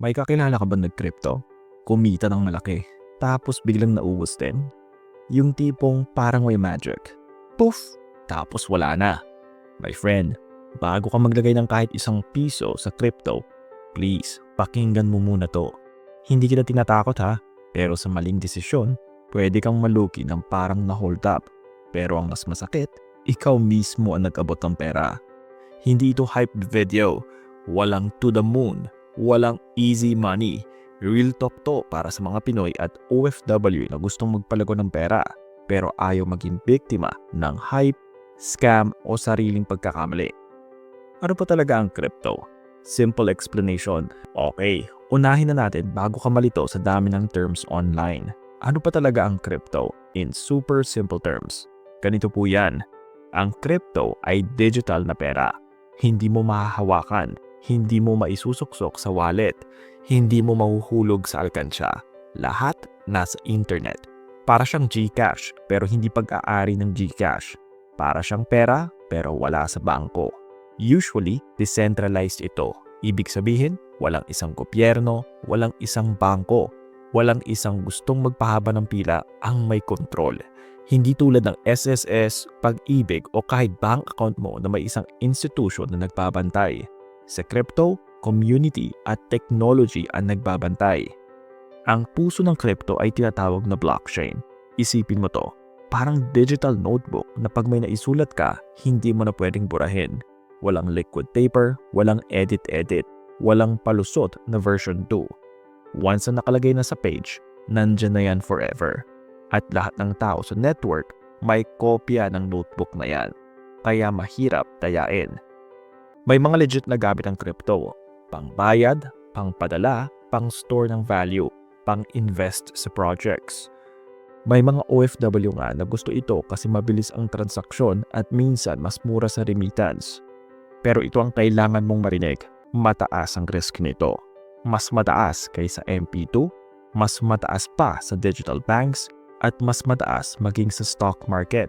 May kakilala ka ba nag-crypto? Kumita ng malaki. Tapos biglang naubos din? Yung tipong parang may magic. Poof! Tapos wala na. My friend, bago ka maglagay ng kahit isang piso sa crypto, please, pakinggan mo muna to. Hindi kita tinatakot ha, pero sa maling desisyon, pwede kang maluki ng parang na-hold up. Pero ang mas masakit, ikaw mismo ang nag-abot ng pera. Hindi ito hype video, walang to the moon, walang easy money. Real talk to para sa mga Pinoy at OFW na gustong magpalago ng pera pero ayaw maging biktima ng hype, scam o sariling pagkakamali. Ano pa talaga ang crypto? Simple explanation. Okay, unahin na natin bago ka malito sa dami ng terms online. Ano pa talaga ang crypto? In super simple terms. Ganito po yan. Ang crypto ay digital na pera. Hindi mo mahahawakan, hindi mo maisusuksok sa wallet, hindi mo mahuhulog sa alkansya. Lahat nasa internet. Para siyang GCash pero hindi pag-aari ng GCash. Para siyang pera pero wala sa bangko. Usually, decentralized ito. Ibig sabihin, walang isang gobyerno, walang isang bangko, walang isang gustong magpahaba ng pila ang may kontrol. Hindi tulad ng SSS, pag-ibig o kahit bank account mo na may isang institution na nagbabantay. Sa crypto, community at technology ang nagbabantay. Ang puso ng crypto ay tinatawag na blockchain. Isipin mo to, parang digital notebook na pag may naisulat ka, hindi mo na pwedeng burahin. Walang liquid paper, walang edit-edit, walang palusot na version 2. Once na nakalagay na sa page, nandyan na yan forever. At lahat ng tao sa network may kopya ng notebook na yan. Kaya mahirap dayain. May mga legit na gamit ang crypto. Pangbayad, pangpadala, pang-store ng value, pang-invest sa projects. May mga OFW nga na gusto ito kasi mabilis ang transaksyon at minsan mas mura sa remittance. Pero ito ang kailangan mong marinig, mataas ang risk nito. Mas mataas kaysa MP2, mas mataas pa sa digital banks, at mas mataas maging sa stock market.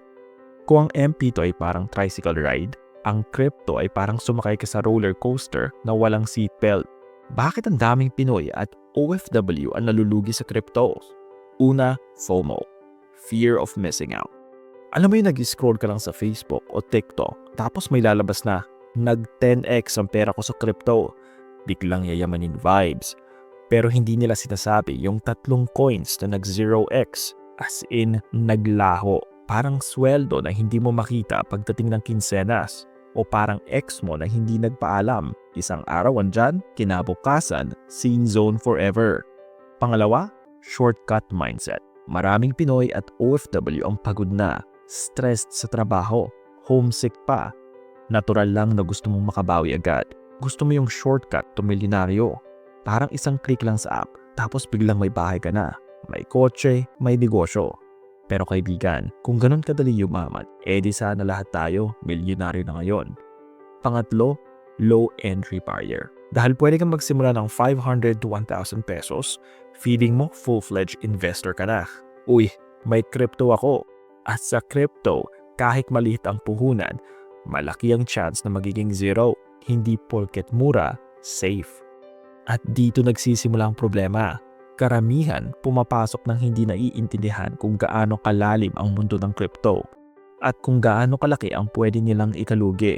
Kung ang MP2 ay parang tricycle ride, ang crypto ay parang sumakay ka sa roller coaster na walang seatbelt. Bakit ang daming Pinoy at OFW ang nalulugi sa crypto? Una, FOMO. Fear of missing out. Alam mo yung nag-scroll ka lang sa Facebook o TikTok tapos may lalabas na nag 10x ang pera ko sa crypto. Biglang yayamanin vibes. Pero hindi nila sinasabi yung tatlong coins na nag 0x as in naglaho. Parang sweldo na hindi mo makita pagdating ng kinsenas o parang ex mo na hindi nagpaalam. Isang araw andyan, kinabukasan, scene zone forever. Pangalawa, shortcut mindset. Maraming Pinoy at OFW ang pagod na, stressed sa trabaho, homesick pa. Natural lang na gusto mong makabawi agad. Gusto mo yung shortcut to milyonaryo. Parang isang click lang sa app, tapos biglang may bahay ka na. May kotse, may negosyo. Pero kaibigan, kung ganun kadali yumaman, edi sana lahat tayo milyonaryo na ngayon. Pangatlo, low entry barrier. Dahil pwede kang magsimula ng 500 to 1,000 pesos, feeling mo full-fledged investor ka na. Uy, may crypto ako. At sa crypto, kahit maliit ang puhunan, malaki ang chance na magiging zero. Hindi porket mura, safe. At dito nagsisimula ang problema. Karamihan pumapasok ng hindi naiintindihan kung gaano kalalim ang mundo ng crypto at kung gaano kalaki ang pwede nilang ikalugi.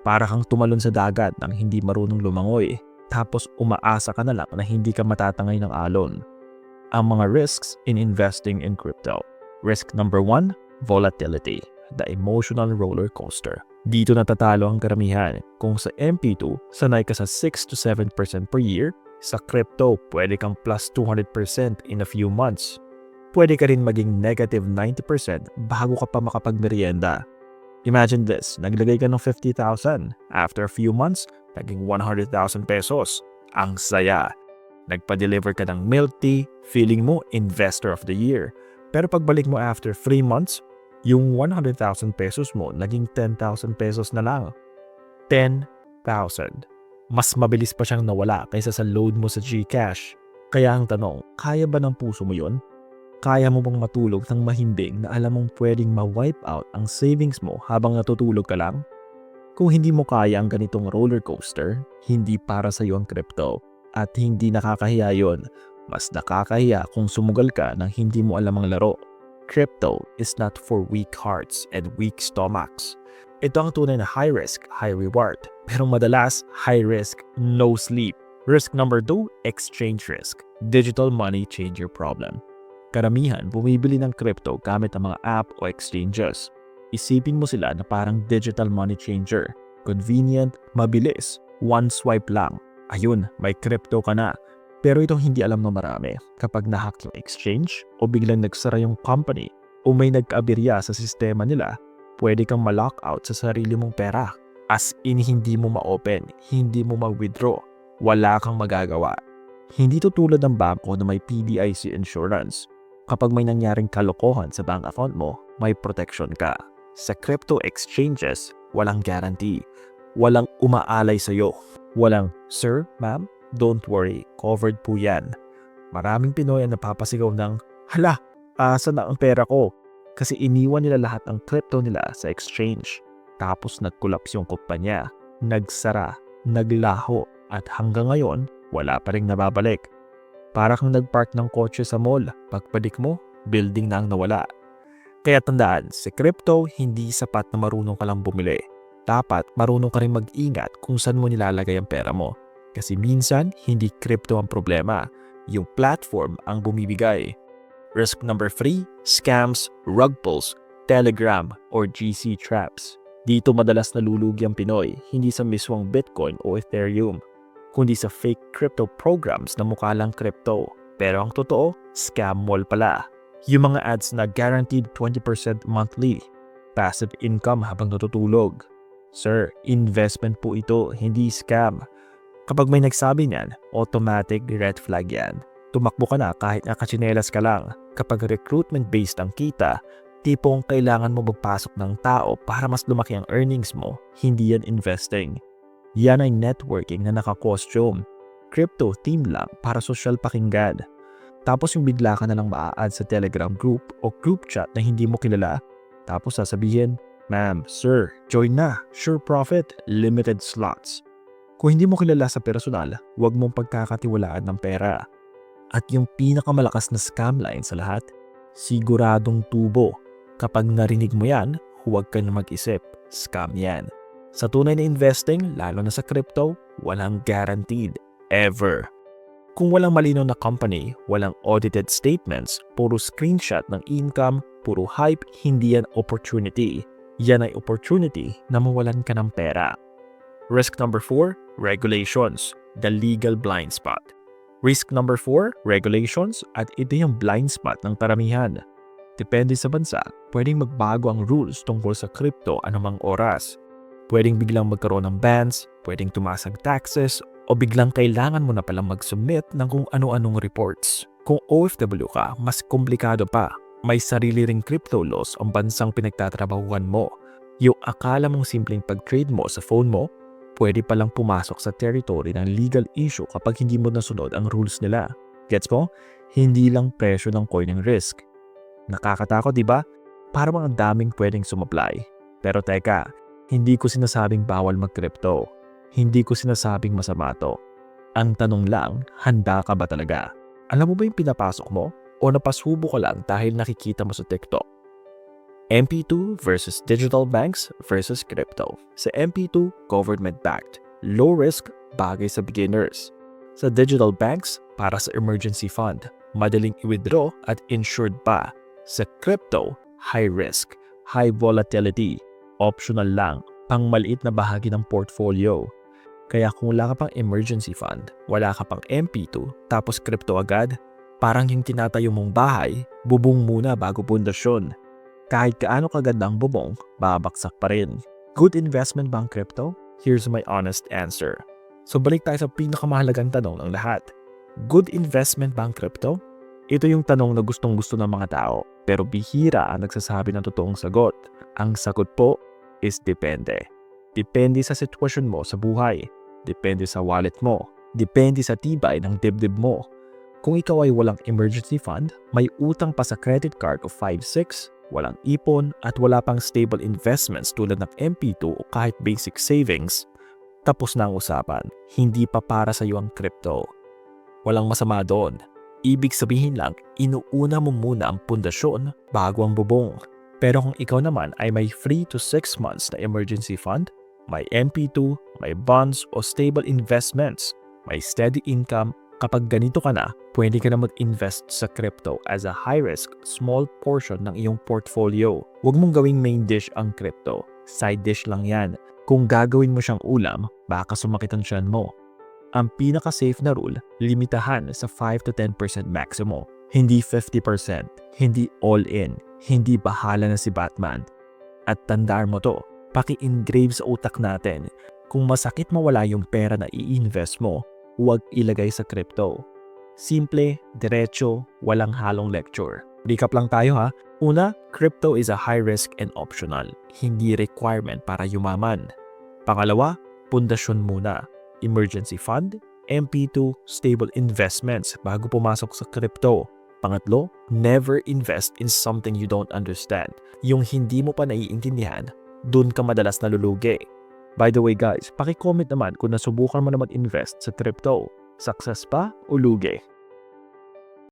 Para kang tumalon sa dagat nang hindi marunong lumangoy tapos umaasa ka na lang na hindi ka matatangay ng alon. Ang mga risks in investing in crypto. Risk number one, volatility, the emotional roller coaster. Dito natatalo ang karamihan. Kung sa MP2, sanay ka sa 6 to 7% per year, sa crypto, pwede kang plus 200% in a few months. Pwede ka rin maging negative 90% bago ka pa makapagmerienda. Imagine this, naglagay ka ng 50,000. After a few months, naging 100,000 pesos. Ang saya. Nagpa-deliver ka ng milk tea, feeling mo investor of the year. Pero pagbalik mo after 3 months, yung 100,000 pesos mo naging 10,000 pesos na lang. 10,000. Mas mabilis pa siyang nawala kaysa sa load mo sa GCash. Kaya ang tanong, kaya ba ng puso mo yon? Kaya mo bang matulog ng mahimbing na alam mong pwedeng ma-wipe out ang savings mo habang natutulog ka lang? Kung hindi mo kaya ang ganitong roller coaster, hindi para sa iyo ang crypto. At hindi nakakahiya yon. Mas nakakahiya kung sumugal ka nang hindi mo alam ang laro. Crypto is not for weak hearts and weak stomachs. Ito ang tunay na high risk, high reward. Pero madalas, high risk, no sleep. Risk number 2, exchange risk. Digital money change your problem. Karamihan bumibili ng crypto gamit ang mga app o exchanges. Isipin mo sila na parang digital money changer. Convenient, mabilis, one swipe lang. Ayun, may crypto ka na. Pero itong hindi alam ng marami, kapag nahack yung exchange o biglang nagsara yung company o may nagkaaberya sa sistema nila, pwede kang ma-lockout sa sarili mong pera. As in hindi mo ma-open, hindi mo ma-withdraw, wala kang magagawa. Hindi to tulad ng bangko na may PDIC insurance. Kapag may nangyaring kalokohan sa bank account mo, may protection ka. Sa crypto exchanges, walang guarantee. Walang umaalay sa'yo. Walang, Sir, ma'am, don't worry, covered po yan. Maraming Pinoy ang napapasigaw ng, Hala, asa na ang pera ko? Kasi iniwan nila lahat ng crypto nila sa exchange. Tapos nag-collapse yung kumpanya, nagsara, naglaho, at hanggang ngayon, wala pa rin nababalik. Para kang nagpark ng kotse sa mall, pagpadik mo, building na ang nawala. Kaya tandaan, si crypto hindi sapat na marunong ka lang bumili. Dapat marunong ka rin mag-ingat kung saan mo nilalagay ang pera mo. Kasi minsan, hindi crypto ang problema. Yung platform ang bumibigay. Risk number 3, scams, rug pulls, telegram, or GC traps. Dito madalas nalulugi ang Pinoy, hindi sa mismong Bitcoin o Ethereum, kundi sa fake crypto programs na mukha lang crypto. Pero ang totoo, scam mall pala. Yung mga ads na guaranteed 20% monthly, passive income habang natutulog. Sir, investment po ito, hindi scam. Kapag may nagsabi niyan, automatic red flag yan. Tumakbo ka na kahit nakachinelas ka lang. Kapag recruitment-based ang kita, tipong kailangan mo magpasok ng tao para mas lumaki ang earnings mo, hindi yan investing. Yan ay networking na naka-costume. Crypto team lang para social pakinggan. Tapos yung bigla ka na lang maa-add sa Telegram group o group chat na hindi mo kilala. Tapos sasabihin, Ma'am, Sir, join na. Sure profit, limited slots. Kung hindi mo kilala sa personal, huwag mong pagkakatiwalaan ng pera. At yung pinakamalakas na scam line sa lahat, siguradong tubo. Kapag narinig mo yan, huwag ka na mag-isip. Scam yan. Sa tunay na investing, lalo na sa crypto, walang guaranteed. Ever. Kung walang malinaw na company, walang audited statements, puro screenshot ng income, puro hype, hindi yan opportunity. Yan ay opportunity na mawalan ka ng pera. Risk number 4, regulations, the legal blind spot. Risk number 4, regulations at ito yung blind spot ng karamihan. Depende sa bansa, pwedeng magbago ang rules tungkol sa crypto anumang oras. Pwedeng biglang magkaroon ng bans, pwedeng tumaas ang taxes, o biglang kailangan mo na palang mag-submit ng kung ano-anong reports. Kung OFW ka, mas komplikado pa. May sarili ring crypto laws ang bansang pinagtatrabahuan mo. Yung akala mong simpleng pag-trade mo sa phone mo, pwede palang pumasok sa territory ng legal issue kapag hindi mo nasunod ang rules nila. Gets mo? Hindi lang presyo ng coin ang risk. Nakakatakot, di ba? Para mga daming pwedeng sumapply. Pero teka, hindi ko sinasabing bawal mag-crypto. Hindi ko sinasabing masama to. Ang tanong lang, handa ka ba talaga? Alam mo ba yung pinapasok mo? O napasubo ka lang dahil nakikita mo sa TikTok? MP2 versus digital banks versus crypto. Sa MP2, government-backed. Low risk, bagay sa beginners. Sa digital banks, para sa emergency fund. Madaling i-withdraw at insured pa. Sa crypto, high risk, high volatility. Optional lang, pang maliit na bahagi ng portfolio. Kaya kung wala ka pang emergency fund, wala ka pang MP2, tapos crypto agad, parang yung tinatayo mong bahay, bubong muna bago pundasyon. Kahit kaano kaganda ang bubong, babaksak pa rin. Good investment ba ang crypto? Here's my honest answer. So balik tayo sa pinakamahalagang tanong ng lahat. Good investment ba ang crypto? Ito yung tanong na gustong gusto ng mga tao, pero bihira ang nagsasabi ng totoong sagot. Ang sagot po is depende. Depende sa sitwasyon mo sa buhay. Depende sa wallet mo. Depende sa tibay ng dibdib mo. Kung ikaw ay walang emergency fund, may utang pa sa credit card of 5-6, walang ipon at wala pang stable investments tulad ng MP2 o kahit basic savings, tapos na ang usapan. Hindi pa para sa iyo ang crypto. Walang masama doon. Ibig sabihin lang, inuuna mo muna ang pundasyon bago ang bubong. Pero kung ikaw naman ay may 3 to 6 months na emergency fund, may MP2, may bonds o stable investments, may steady income, kapag ganito ka na, pwede ka na mag-invest sa crypto as a high-risk, small portion ng iyong portfolio. Huwag mong gawing main dish ang crypto. Side dish lang yan. Kung gagawin mo siyang ulam, baka sumakit ang tiyan mo. Ang pinaka-safe na rule, limitahan sa 5 to 10% maximo. Hindi 50%, hindi all-in, hindi bahala na si Batman. At tandaan mo to, paki-engrave sa utak natin, kung masakit mawala yung pera na i-invest mo, huwag ilagay sa crypto. Simple, diretso, walang halong lecture. Recap lang tayo ha. Una, crypto is a high risk and optional, hindi requirement para yumaman. Pangalawa, pundasyon muna. Emergency fund, MP2, stable investments bago pumasok sa crypto. Pangatlo, never invest in something you don't understand. Yung hindi mo pa naiintindihan, dun ka madalas nalulugi. By the way guys, paki-comment naman kung nasubukan mo na mag-invest sa crypto. Success pa o lugi?